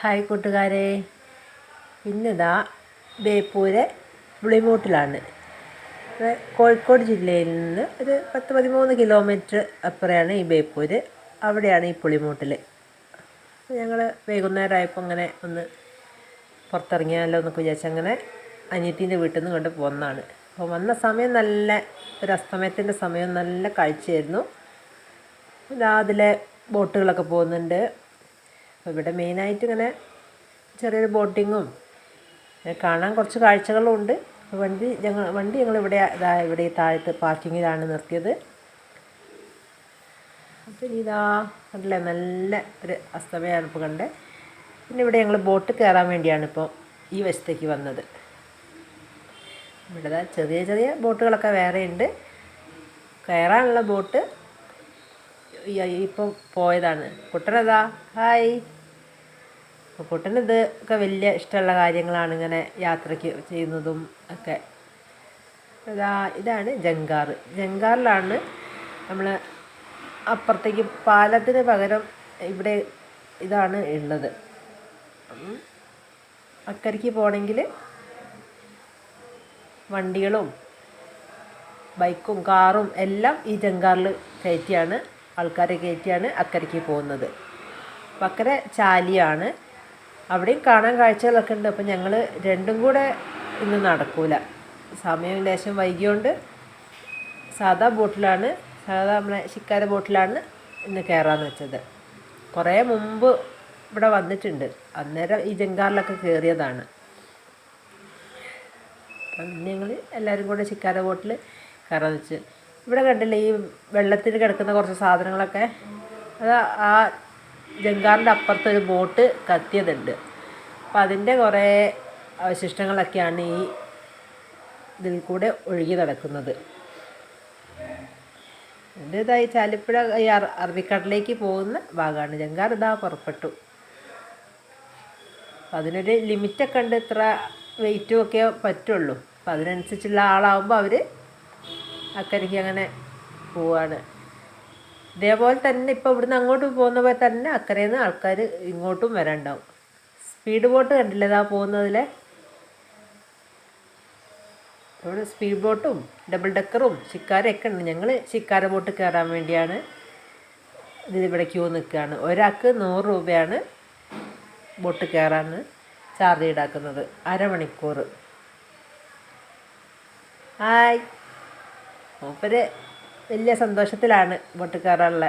Hi കൂട്ടുകാരെ. ഇന്നിതാ ബേപ്പൂര് പുളിമൂട്ടിലാണ് ഇത് കോഴിക്കോട് ജില്ലയിൽ നിന്ന് ഒരു പത്ത് പതിമൂന്ന് കിലോമീറ്റർ അപ്പുറയാണ് ഈ ബേപ്പൂര്. അവിടെയാണ് ഈ പുളിമൂട്ടിൽ ഞങ്ങൾ വൈകുന്നേരമായപ്പോൾ അങ്ങനെ ഒന്ന് പുറത്തിറങ്ങിയാലോ എന്നൊക്കെ വിചാരിച്ച് അങ്ങനെ അനിയത്തീന്റെ വീട്ടിൽ നിന്ന് കൊണ്ട് പോന്നതാണ്. അപ്പോൾ വന്ന സമയം നല്ല ഒരു അസ്തമയത്തിന്റെ സമയം നല്ല കാഴ്ചയായിരുന്നു. രാവിലെ ബോട്ടുകളൊക്കെ പോകുന്നുണ്ട്. അപ്പോൾ ഇവിടെ മെയിനായിട്ട് ഇങ്ങനെ ചെറിയൊരു ബോട്ടിങ്ങും കാണാൻ കുറച്ച് കാഴ്ചകളും ഉണ്ട് വണ്ടി ഞങ്ങൾ വണ്ടി ഞങ്ങൾ ഇവിടെ ഇതാ ഇവിടെ താഴത്ത് പാർക്കിങ്ങിലാണ് നിർത്തിയത്. അപ്പം ഇതാ കണ്ടില്ലേ നല്ല ഒരു അസ്തമയാണ് ഇപ്പോൾ പിന്നെ ഇവിടെ ഞങ്ങൾ ബോട്ട് കയറാൻ വേണ്ടിയാണ് ഇപ്പോൾ ഈ വശത്തേക്ക് വന്നത്. ഇവിടെ ചെറിയ ചെറിയ ബോട്ടുകളൊക്കെ വേറെ ഉണ്ട്. കയറാനുള്ള ബോട്ട് ഇപ്പം പോയതാണ്. കുട്ടനതാ ഹായ്. ഇത് ഒക്കെ വലിയ ഇഷ്ടമുള്ള കാര്യങ്ങളാണ് ഇങ്ങനെ യാത്രയ്ക്ക് ചെയ്യുന്നതും ഒക്കെ. ഇതാ ഇതാണ് ജങ്കാർ ജങ്കാറിലാണ് നമ്മൾ അപ്പുറത്തേക്ക് പാലത്തിന് പകരം ഇവിടെ ഇതാണ് ഉള്ളത്. അക്കരയ്ക്ക് പോകണമെങ്കിൽ വണ്ടികളും ബൈക്കും കാറും എല്ലാം ഈ ജങ്കാറിൽ കയറ്റിയാണ് ആൾക്കാരെ കയറ്റിയാണ് അക്കരയ്ക്ക് പോകുന്നത്. അപ്പം അക്കരെ ചാലിയാണ്. അവിടെയും കാണാൻ കാഴ്ചകളൊക്കെ ഉണ്ട്. അപ്പം ഞങ്ങൾ രണ്ടും കൂടെ ഇന്ന് നടക്കൂല. സമയം ലേശം വൈകിയോണ്ട് സാധാ ബോട്ടിലാണ് സാധാ നമ്മളെ ശിക്കാര ബോട്ടിലാണ് ഇന്ന് കയറാന്ന് വെച്ചത്. കുറേ മുമ്പ് ഇവിടെ വന്നിട്ടുണ്ട്. അന്നേരം ഈ ജങ്കാറിലൊക്കെ കയറിയതാണ് അപ്പം ഞങ്ങൾ എല്ലാവരും കൂടെ ശിക്കാര ബോട്ടിൽ കയറാന്ന് വെച്ച്. ഇവിടെ കണ്ടില്ലേ ഈ വെള്ളത്തിൽ കിടക്കുന്ന കുറച്ച് സാധനങ്ങളൊക്കെ? അത് ആ ജങ്കാറിന്റെ അപ്പുറത്തൊരു ബോട്ട് കത്തിയതുണ്ട്. അപ്പം അതിന്റെ കുറേ അവശിഷ്ടങ്ങളൊക്കെയാണ് ഈ ഇതിൽ കൂടെ ഒഴുകി നടക്കുന്നത്. എന്റെ ഇതായി ചാലിപ്പുഴ ഈ അറ- അറബിക്കടലിലേക്ക് പോകുന്ന ഭാഗമാണ്. ജങ്കാർ ഇതാ പുറപ്പെട്ടു. അതിനൊരു ലിമിറ്റൊക്കെ ഉണ്ട് ഇത്ര വെയിറ്റും ഒക്കെ പറ്റുള്ളൂ. അപ്പം അതിനനുസരിച്ചുള്ള ആളാവുമ്പോൾ അവർ അക്കരയ്ക്ക് അങ്ങനെ പോവാണ്. ഇതേപോലെ തന്നെ ഇപ്പോൾ ഇവിടുന്ന് അങ്ങോട്ട് പോകുന്ന പോലെ തന്നെ അക്കരയിൽ നിന്ന് ആൾക്കാർ ഇങ്ങോട്ടും വരാനുണ്ടാവും സ്പീഡ് ബോട്ട് കണ്ടില്ലേ ഇതാ പോകുന്നതിലെ? ഇവിടെ സ്പീഡ് ബോട്ടും ഡബിൾ ഡക്കറും ശിക്കാരയൊക്കെ ഉണ്ട്. ഞങ്ങൾ ശിക്കാര ബോട്ട് കയറാൻ വേണ്ടിയാണ് ഇതിവിടെ ക്യൂ നിൽക്കുകയാണ് ഒരാൾക്ക് നൂറ് രൂപയാണ് ബോട്ട് കയറാൻ ചാർജ് ഈടാക്കുന്നത്. അരമണിക്കൂർ ഹായ് മൂപ്പര് വലിയ സന്തോഷത്തിലാണ് ബോട്ട് കയറാനുള്ള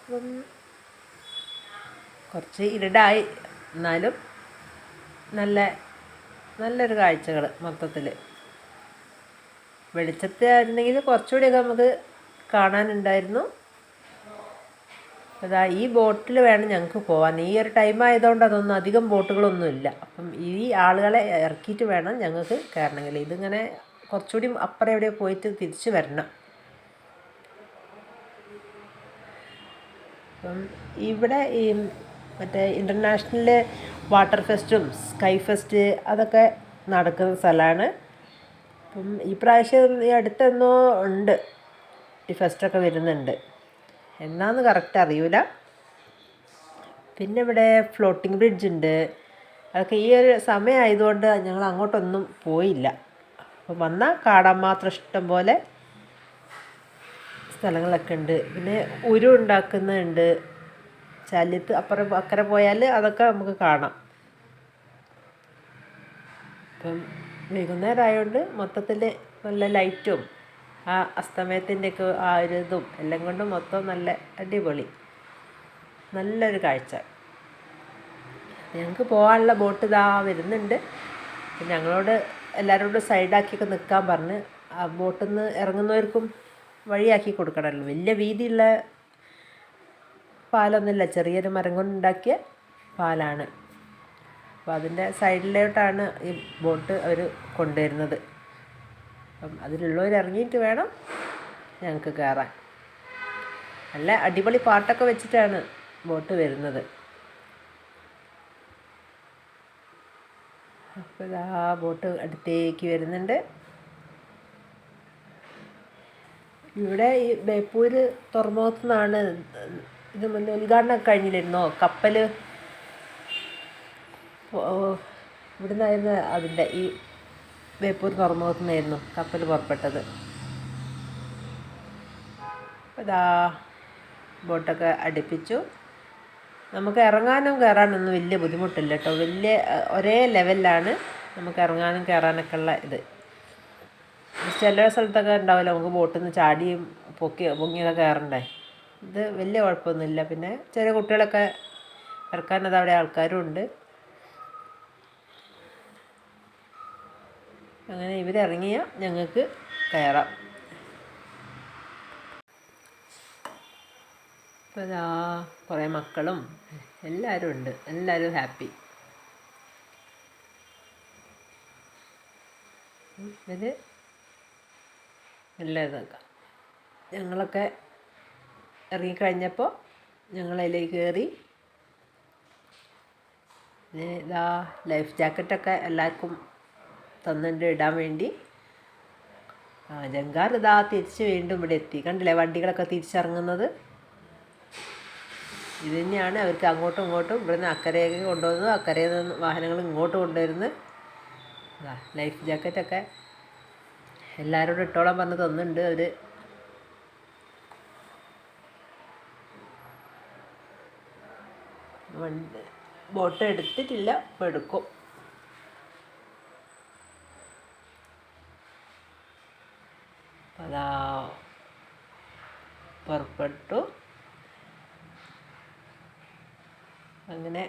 അപ്പം കുറച്ച് ഇരുടായി. എന്നാലും നല്ല നല്ലൊരു കാഴ്ചകൾ മൊത്തത്തിൽ വെളിച്ചത്തായിരുന്നെങ്കിൽ കുറച്ചുകൂടിയൊക്കെ നമുക്ക് കാണാനുണ്ടായിരുന്നു. അതാ ഈ ബോട്ടിൽ വേണം ഞങ്ങൾക്ക് പോകാൻ ഈ ഒരു ടൈം ആയതുകൊണ്ട് അതൊന്നും അധികം ബോട്ടുകളൊന്നും ഇല്ല അപ്പം ഈ ആളുകളെ ഇറക്കിയിട്ട് വേണം ഞങ്ങൾക്ക് കയറണമെങ്കിൽ. ഇതിങ്ങനെ കുറച്ചുകൂടി അപ്പുറം എവിടെ പോയിട്ട് തിരിച്ചു വരണം. അപ്പം ഇവിടെ ഈ മറ്റേ ഇന്റർനാഷണൽ വാട്ടർ ഫെസ്റ്റും സ്കൈ ഫെസ്റ്റ് അതൊക്കെ നടക്കുന്ന സ്ഥലമാണ്. അപ്പം ഈ പ്രാവശ്യം ഈ അടുത്തെന്നോ ഉണ്ട്. ഈ ഫെസ്റ്റൊക്കെ വരുന്നുണ്ട്. എന്നാന്ന് കറക്റ്റ് അറിയൂല. പിന്നെ ഇവിടെ ഫ്ലോട്ടിംഗ് ബ്രിഡ്ജ് ഉണ്ട്. അതൊക്കെ ഈ ഒരു സമയമായതുകൊണ്ട് ഞങ്ങൾ അങ്ങോട്ടൊന്നും പോയില്ല. അപ്പം വന്നാൽ കാണാൻ മാത്രം ഇഷ്ടം പോലെ സ്ഥലങ്ങളൊക്കെ ഉണ്ട്. പിന്നെ ഉരു ഉണ്ടാക്കുന്നുണ്ട്. ശല്യത്ത് അപ്പുറം അക്കരെ പോയാൽ അതൊക്കെ നമുക്ക് കാണാം. ഇപ്പം വൈകുന്നേരം ആയതുകൊണ്ട് മൊത്തത്തിൽ നല്ല ലൈറ്റും ആ അസ്തമയത്തിന്റെയൊക്കെ ആ ഒരു ഇതും എല്ലാം കൊണ്ടും മൊത്തം നല്ല അടിപൊളി. നല്ലൊരു കാഴ്ച. ഞങ്ങൾക്ക് പോകാനുള്ള ബോട്ട് ഇതാ വരുന്നുണ്ട്. ഞങ്ങളോട് എല്ലാവരോടും സൈഡാക്കിയൊക്കെ നിൽക്കാൻ പറഞ്ഞ് ആ ബോട്ടിൽ നിന്ന് ഇറങ്ങുന്നവർക്കും വഴിയാക്കി കൊടുക്കണമല്ലോ. വലിയ വീതിയുള്ള പാലൊന്നുമില്ല. ചെറിയൊരു മരം കൊണ്ടുണ്ടാക്കിയ പാലാണ്. അപ്പോൾ അതിന്റെ സൈഡിലോട്ടാണ് ഈ ബോട്ട് അവർ കൊണ്ടുവരുന്നത്. അപ്പം അതിലുള്ളവർ ഇറങ്ങിയിട്ട് വേണം ഞങ്ങൾക്ക് കയറാൻ. നല്ല അടിപൊളി പാട്ടൊക്കെ വെച്ചിട്ടാണ് ബോട്ട് വരുന്നത്. അപ്പോൾ ബോട്ട് അടുത്തേക്ക് വരുന്നുണ്ട്. ഇവിടെ ഈ ബേപ്പൂർ തുറമുഖത്തു നിന്നാണ് ഇത് മുന്നേ ഉദ്ഘാടനം കഴിഞ്ഞില്ലായിരുന്നോ കപ്പൽ ഇവിടെ നിന്നായിരുന്നു അതിന്റെ ഈ ബേപ്പൂർ തുറമുഖത്തു നിന്നായിരുന്നു കപ്പൽ പുറപ്പെട്ടത്. അതാ ബോട്ടൊക്കെ അടുപ്പിച്ചു. നമുക്ക് ഇറങ്ങാനും കയറാനൊന്നും വലിയ ബുദ്ധിമുട്ടില്ല കേട്ടോ. വലിയ ഒരേ ലെവലിലാണ് നമുക്ക് ഇറങ്ങാനും കയറാനൊക്കെ ഉള്ള ഇത്. ചില സ്ഥലത്തൊക്കെ ഉണ്ടാവില്ല നമുക്ക് ബോട്ടിൽ നിന്ന് ചാടിയും പൊക്കി പൊങ്ങിയൊക്കെ കയറണ്ടേ? ഇത് വലിയ കുഴപ്പമൊന്നുമില്ല. പിന്നെ ചെറിയ കുട്ടികളൊക്കെ ഇറക്കാനത് അവിടെ ആൾക്കാരും ഉണ്ട്. അങ്ങനെ ഇവരിറങ്ങിയാൽ ഞങ്ങൾക്ക് കയറാം. അപ്പോൾ ഇതാ കുറേ മക്കളും എല്ലാവരും ഉണ്ട്. എല്ലാവരും ഹാപ്പി. ഇത് ഇതൊക്കെ ഞങ്ങളൊക്കെ ഇറങ്ങിക്കഴിഞ്ഞപ്പോൾ ഞങ്ങളതിലേക്ക് കയറി. ഇതാ ലൈഫ് ജാക്കറ്റൊക്കെ എല്ലാവർക്കും തന്നിട്ട് ഇടാൻ വേണ്ടി. ആ ജങ്കാർ ഇതാ തിരിച്ച് വീണ്ടും ഇവിടെ എത്തി. കണ്ടില്ലേ വണ്ടികളൊക്കെ തിരിച്ചിറങ്ങുന്നത്? ഇത് തന്നെയാണ് അവർക്ക് അങ്ങോട്ടും ഇങ്ങോട്ടും ഇവിടുന്ന് അക്കരയൊക്കെ കൊണ്ടുവന്നു അക്കരയിൽ നിന്ന് വാഹനങ്ങൾ ഇങ്ങോട്ട് കൊണ്ടുവരുന്നു ലൈഫ് ജാക്കറ്റൊക്കെ എല്ലാവരോടും ഇട്ടോളാൻ പറഞ്ഞ് തന്നിട്ടുണ്ട് അവർ ബോട്ട് എടുത്തിട്ടില്ല ഇപ്പോൾ എടുക്കും. അതാ പുറപ്പെട്ടു. അങ്ങനെ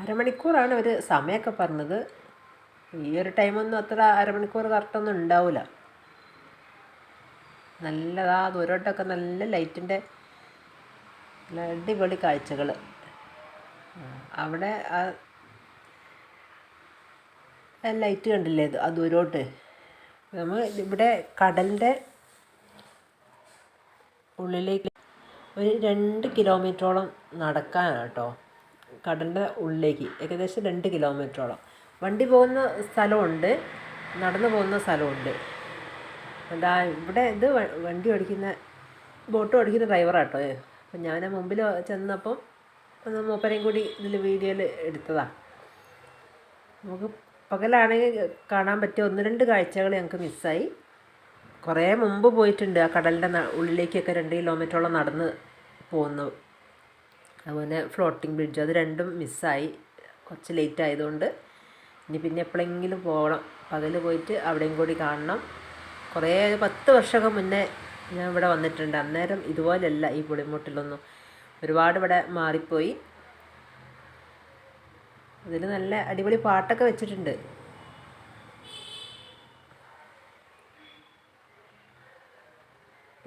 അരമണിക്കൂറാണ് അവർ സമയമൊക്കെ പറഞ്ഞത്. ഈ ഒരു ടൈമൊന്നും അത്ര അരമണിക്കൂർ കറക്റ്റൊന്നും ഉണ്ടാവില്ല നല്ലതാ ദൂരോട്ടൊക്കെ നല്ല ലൈറ്റിന്റെ നല്ല അടിപൊളി കാഴ്ചകൾ അവിടെ ആ ലൈറ്റ് കണ്ടില്ലേ ഇത്? ആ ദൂരോട്ട്. നമ്മൾ ഇവിടെ കടലിന്റെ ഉള്ളിലേക്ക് ഒരു രണ്ട് കിലോമീറ്ററോളം നടക്കാനാണ് കേട്ടോ കടലിന്റെ ഉള്ളിലേക്ക്. ഏകദേശം രണ്ട് കിലോമീറ്ററോളം. വണ്ടി പോകുന്ന സ്ഥലമുണ്ട്. നടന്നു പോകുന്ന സ്ഥലമുണ്ട്. എന്താ ഇവിടെ ഇത് വണ്ടി ഓടിക്കുന്ന ബോട്ട് ഓടിക്കുന്ന ഡ്രൈവറാട്ടോ അപ്പം ഞാൻ മുമ്പിൽ ചെന്നപ്പം ഒന്ന് മൂപ്പരെയും കൂടി ഇതിൽ വീഡിയോയിൽ എടുത്തതാണ് നമുക്ക് പകലാണെങ്കിൽ കാണാൻ പറ്റിയ ഒന്ന് രണ്ട് കാഴ്ചകൾ ഞങ്ങൾക്ക് മിസ്സായി. കുറേ മുമ്പ് പോയിട്ടുണ്ട്. ആ കടലിന്റെ ഉള്ളിലേക്കൊക്കെ രണ്ട് കിലോമീറ്ററോളം നടന്ന് പോകുന്നു അതുപോലെ ഫ്ലോട്ടിംഗ് ബ്രിഡ്ജ് അത് രണ്ടും മിസ്സായി കുറച്ച് ലേറ്റ് ആയതുകൊണ്ട് ഇനി പിന്നെ എപ്പോഴെങ്കിലും പോകണം. പകൽ പോയിട്ട് അവിടെയും കൂടി കാണണം. കുറേ പത്ത് വർഷമൊക്കെ മുന്നേ ഞാൻ ഇവിടെ വന്നിട്ടുണ്ട്. അന്നേരം ഇതുപോലെയല്ല ഈ പുളിമുട്ടിലൊന്നും. ഒരുപാട് ഇവിടെ മാറിപ്പോയി. അതിൽ നല്ല അടിപൊളി പാട്ടൊക്കെ വെച്ചിട്ടുണ്ട്.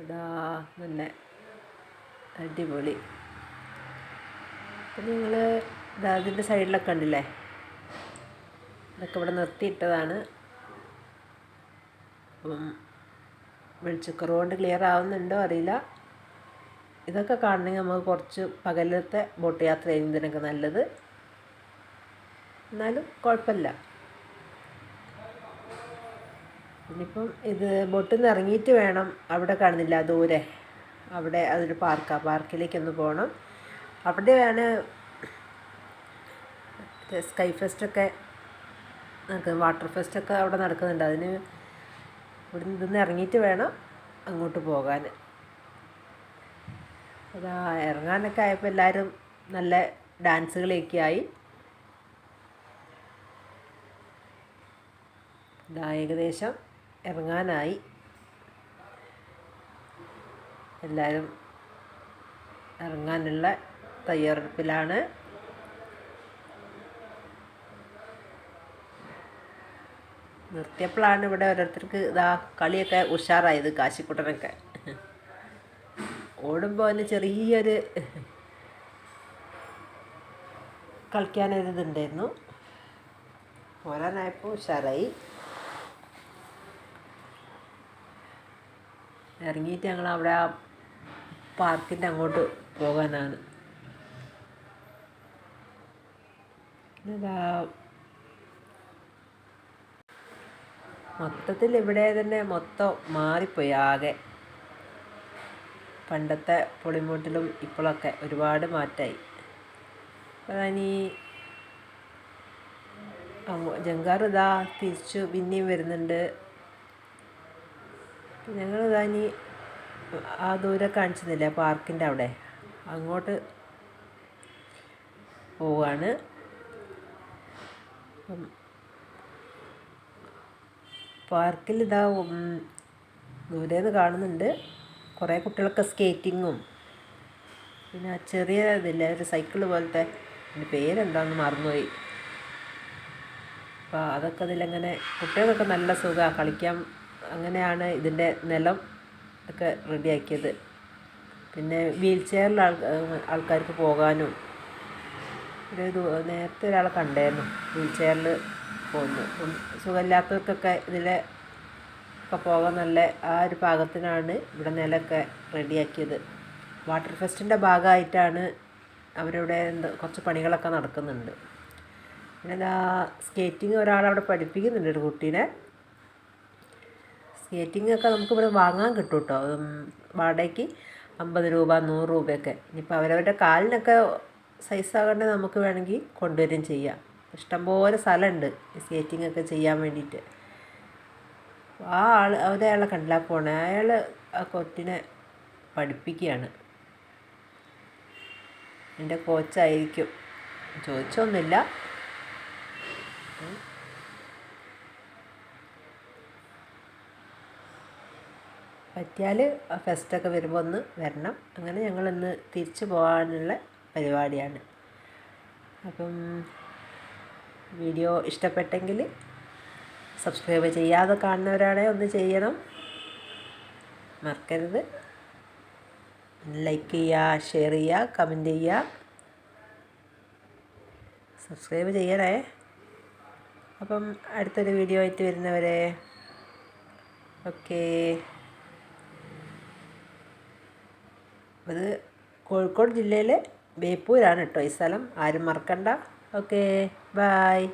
ഇതാ തന്നെ അടിപൊളി. അപ്പം നിങ്ങൾ ഇതാ അതിന്റെ സൈഡിലൊക്കെ ഉണ്ടല്ലേ? അതൊക്കെ ഇവിടെ നിർത്തിയിട്ടതാണ്. അപ്പം വെളിച്ചക്കുറവ് കൊണ്ട് ക്ലിയർ ആവുന്നുണ്ടോ അറിയില്ല. ഇതൊക്കെ കാണണമെങ്കിൽ നമുക്ക് കുറച്ച് പകലത്തെ ബോട്ട് യാത്ര ചെയ്യുന്നതിനൊക്കെ നല്ലത്. എന്നാലും കുഴപ്പമില്ല. ഇനിയിപ്പം ഇത് ബോട്ടിൽ നിന്ന് ഇറങ്ങിയിട്ട് വേണം അവിടെ കാണുന്നില്ല ദൂരെ. അവിടെ അതൊരു പാർക്കാണ് പാർക്കിലേക്കൊന്ന് പോകണം അവിടെയാണ് സ്കൈ ഫെസ്റ്റൊക്കെ നടക്കുന്നത്. വാട്ടർ ഫെസ്റ്റൊക്കെ അവിടെ നടക്കുന്നുണ്ട്. അതിന് ഇവിടെ നിന്ന് ഇറങ്ങിയിട്ട് വേണം അങ്ങോട്ട് പോകാൻ അതാ ഇറങ്ങാനൊക്കെ ആയപ്പോൾ എല്ലാവരും നല്ല ഡാൻസുകളൊക്കെ ആയി. ഇതാ ഏകദേശം ഇറങ്ങാനായി. എല്ലാവരും ഇറങ്ങാനുള്ള തയ്യാറെടുപ്പിലാണ്. നിർത്തിയപ്പോഴാണ് ഇവിടെ ഓരോരുത്തർക്ക് ഇതാ കളിയൊക്കെ ഉഷാറായത് കാശിക്കുട്ടനൊക്കെ. ഓടുമ്പോൾ അതിന് ചെറിയൊരു കളിക്കാനൊരു ഇതുണ്ടായിരുന്നു പോരാനായപ്പോൾ ഉഷാറായി. ഇറങ്ങിയിട്ട് ഞങ്ങൾ അവിടെ ആ പാർക്കിന്റെ അങ്ങോട്ട് പോകാനാണ്. മൊത്തത്തിൽ ഇവിടെ തന്നെ മൊത്തം മാറിപ്പോയി ആകെ. പണ്ടത്തെ പൊളിമൂട്ടിലും ഇപ്പോഴൊക്കെ ഒരുപാട് മാറ്റമായി ഈ ജങ്കാർ ഇതാ തിരിച്ചു പിന്നെയും വരുന്നുണ്ട്. ഞങ്ങൾ ഇതാനി ആ ദൂരെ കാണിച്ചിരുന്നില്ലേ പാർക്കിന്റെ അവിടെ? അങ്ങോട്ട് പോവാണ്. പാർക്കിൽ ഇതാ ദൂരെ നിന്ന് കാണുന്നുണ്ട്. കുറേ കുട്ടികളൊക്കെ സ്കേറ്റിങ്ങും. പിന്നെ ചെറിയ ഇതില്ലേ ഒരു സൈക്കിൾ പോലത്തെ അതിന്റെ പേരെന്താണെന്ന് മറന്നുപോയി. അപ്പോൾ അതൊക്കെ അതിലങ്ങനെ കുട്ടികൾക്കൊക്കെ നല്ല സുഖമാണ് കളിക്കാൻ അങ്ങനെയാണ് ഇതിന്റെ നിലം ഒക്കെ റെഡിയാക്കിയത്. പിന്നെ വീൽ ചെയറിൽ ആൾക്കാർക്ക് പോകാനും. ഒരു നേരത്തെ ഒരാളെ കണ്ടായിരുന്നു വീൽ ചെയറിൽ പോകുന്നു സുഖമില്ലാത്തവർക്കൊക്കെ ഇതിലെ ഒക്കെ പോകാൻ നല്ല ആ ഒരു പാകത്തിനാണ് ഇവിടെ നിലമൊക്കെ റെഡിയാക്കിയത്. വാട്ടർ ഫെസ്റ്റിന്റെ ഭാഗമായിട്ടാണ് അവരിവിടെ എന്ത് കുറച്ച് പണികളൊക്കെ നടക്കുന്നുണ്ട്. പിന്നെ സ്കേറ്റിംഗ് ഒരാളവിടെ പഠിപ്പിക്കുന്നുണ്ട് ഒരു കുട്ടീനെ. സ്കേറ്റിംഗ് ഒക്കെ നമുക്ക് ഇവിടെ വാങ്ങാൻ കിട്ടും കേട്ടോ വാടകയ്ക്ക് അമ്പത് രൂപ നൂറ് രൂപയൊക്കെ. ഇനിയിപ്പോൾ അവരവരുടെ കാലിനൊക്കെ സൈസ് ആകേണ്ടത് നമുക്ക് വേണമെങ്കിൽ കൊണ്ടുവരികയും ചെയ്യാം. ഇഷ്ടംപോലെ സ്ഥലമുണ്ട് ഒക്കെ ചെയ്യാൻ വേണ്ടിയിട്ട്. ആ ആൾ അവരെ അയാളെ കണ്ടില്ല പോണേ. അയാൾ ആ കൊച്ചിനെ പഠിപ്പിക്കുകയാണ്. എന്റെ കോച്ചായിരിക്കും ചോദിച്ചൊന്നുമില്ല. പറ്റിയാൽ ഫെസ്റ്റൊക്കെ വരുമ്പോൾ ഒന്ന് വരണം. അങ്ങനെ ഞങ്ങളിന്ന് തിരിച്ചു പോകാനുള്ള പരിപാടിയാണ്. അപ്പം വീഡിയോ ഇഷ്ടപ്പെട്ടെങ്കിൽ സബ്സ്ക്രൈബ് ചെയ്യാതെ കാണുന്നവരാണെ ഒന്ന് ചെയ്യണം. മറക്കരുത്. ലൈക്ക് ചെയ്യുക ഷെയർ ചെയ്യുക കമന്റ് ചെയ്യുക. സബ്സ്ക്രൈബ് ചെയ്യണേ. അപ്പം അടുത്തൊരു വീഡിയോ ആയിട്ട് വരുന്നവരെ. ഓക്കേ. അത് കോഴിക്കോട് ജില്ലയിലെ ബേപ്പൂരാണ് കേട്ടോ ഈ സ്ഥലം. ആരും മറക്കണ്ട. Okay bye